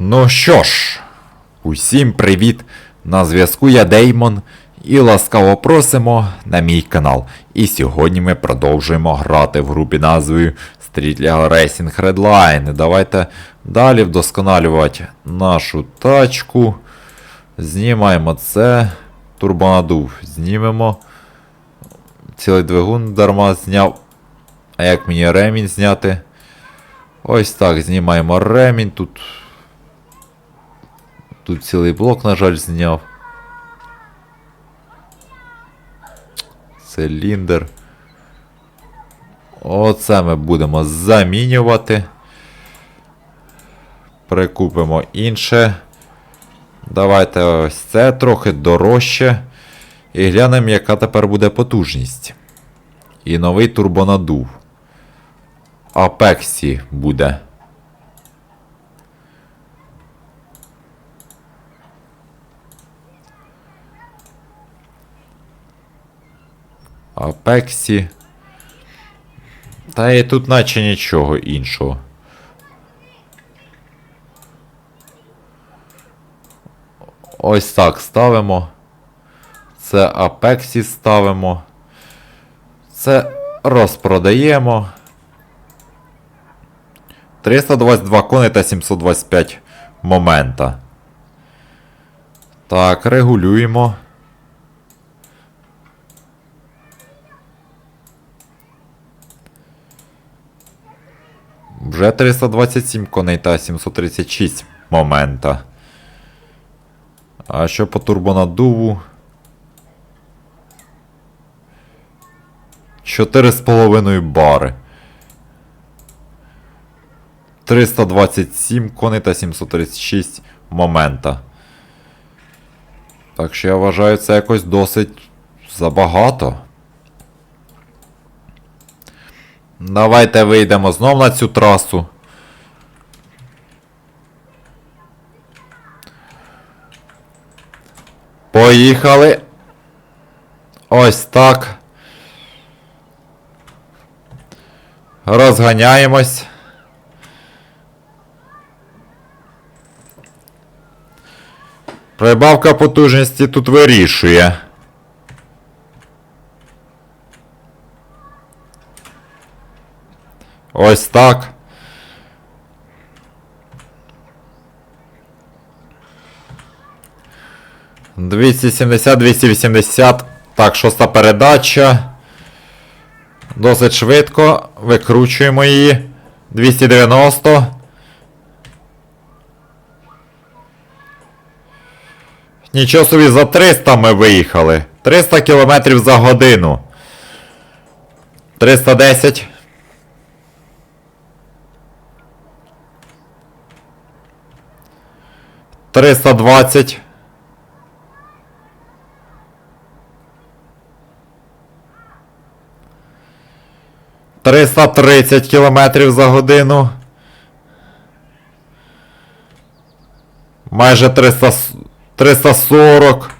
Ну що ж, усім привіт! На зв'язку я Деймон і ласкаво просимо на мій канал. І сьогодні ми продовжуємо грати в групі назвою Street Racing Redline. Давайте далі вдосконалювати нашу тачку. Знімаємо це. Турбонадув знімемо. Цілий двигун дарма зняв. А як мені ремінь зняти? Ось так, знімаємо ремінь. Тут Тут цілий блок, на жаль, зняв. Циліндр. Оце ми будемо замінювати. Прикупимо інше. Давайте ось це трохи дорожче. І глянемо, яка тепер буде потужність. І новий турбонадув. Апексі буде. Апексі. Та і тут наче нічого іншого. Ось так ставимо. Це Апексі ставимо. Це розпродаємо. 322 кони та 725 момента. Так, регулюємо. Вже 327 коней та 736 момента. А що по турбонадуву? 4,5 бари. 327 коней та 736 момента. Так що я вважаю це якось досить забагато. Давайте вийдемо знов на цю трасу. Поїхали. Ось так. Розганяємось. Прибавка потужності тут вирішує. Ось так. Двісті сімдесят, двісті вісімдесят. Так, шоста передача. Досить швидко. Викручуємо її. 290. Нічого собі за 300 ми виїхали. 300 км за годину. 310. Триста двадцять. Триста тридцять кілометрів за годину. Майже 300, с- 340.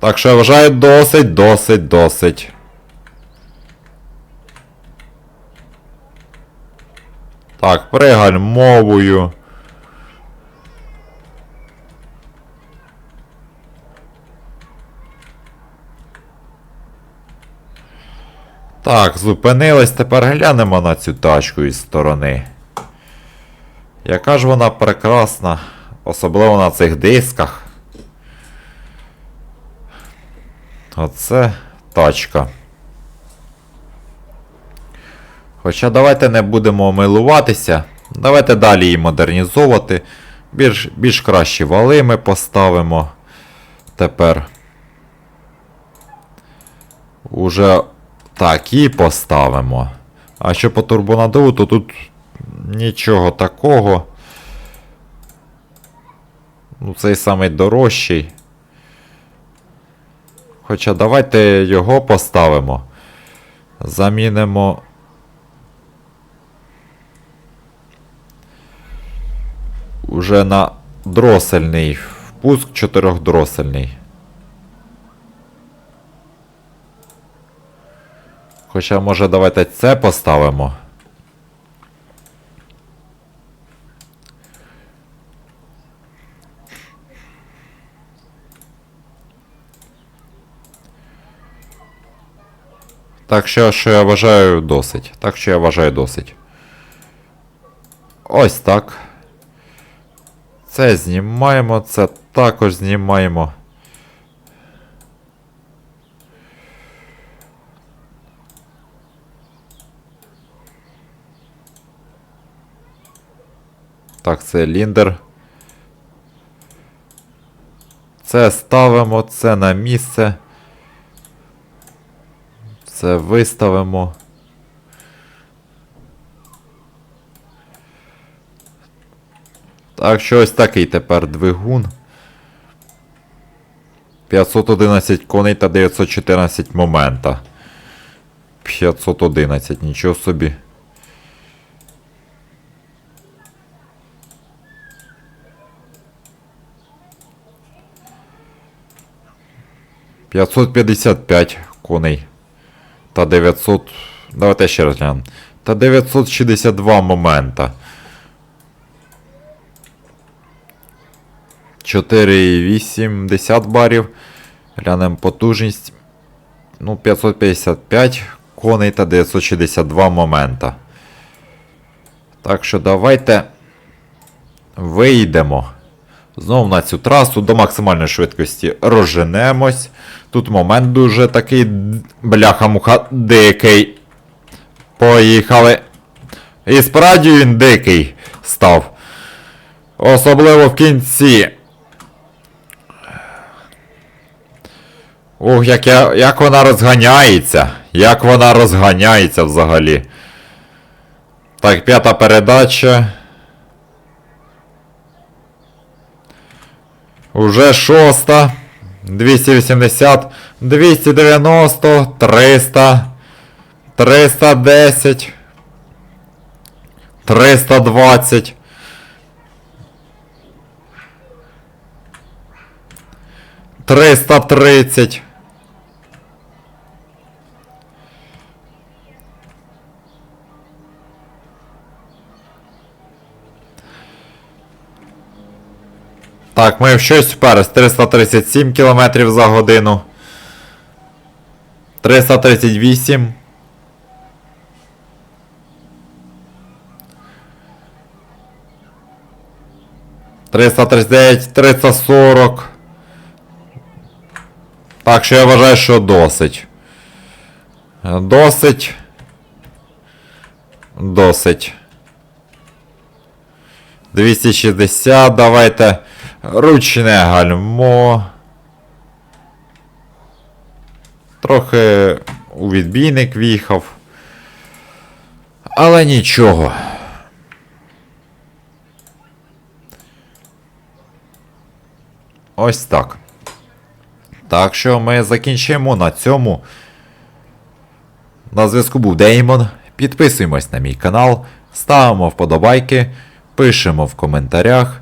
Так що я вважаю досить, досить, досить. Так, пригальмовую. Так, зупинились, тепер глянемо на цю тачку із сторони. Яка ж вона прекрасна, особливо на цих дисках. Оце тачка. Хоча давайте не будемо милуватися. Давайте далі її модернізовувати. Більш, більш кращі вали ми поставимо. Тепер. Уже такі поставимо. А що по турбонадуву, то тут нічого такого. Ну, цей самий дорожчий. Хоча давайте його поставимо. Замінимо. Уже на дросельний впуск чотирьохдросельний. Хоча, може, давайте це поставимо. Так що, що я вважаю досить. Так що я вважаю досить. Ось так. Це знімаємо, це також знімаємо. Так, це ліндер. Це ставимо, це на місце. Це виставимо. Так що ось такий тепер двигун. 511 коней та 914 момента. 511, нічого собі. П'ятсот п'ятдесят п'ять коней. Та 900. Давайте ще раз глянемо. Та 962 момента. 4,80 барів. Глянемо потужність. Ну, 555 коней та 962 момента. Так що давайте вийдемо. Знову на цю трасу до максимальної швидкості розженемось. Тут момент дуже такий бляха-муха дикий. Поїхали. І справді він дикий став. Особливо в кінці. Ух, як, я, як вона розганяється. Як вона розганяється взагалі. Так, п'ята передача. Уже шоста. 280, 290, 300, 310, 320. 330. Так, ми в щось вперед. 337 км за годину. 338. Триста тридцять дев'ять, триста сорок. Так що я вважаю, що досить. Досить. Досить. 260, давайте. Ручне гальмо. Трохи у відбійник в'їхав. Але нічого. Ось так. Так що ми закінчимо на цьому. На зв'язку був Деймон. Підписуємось на мій канал, ставимо вподобайки, пишемо в коментарях.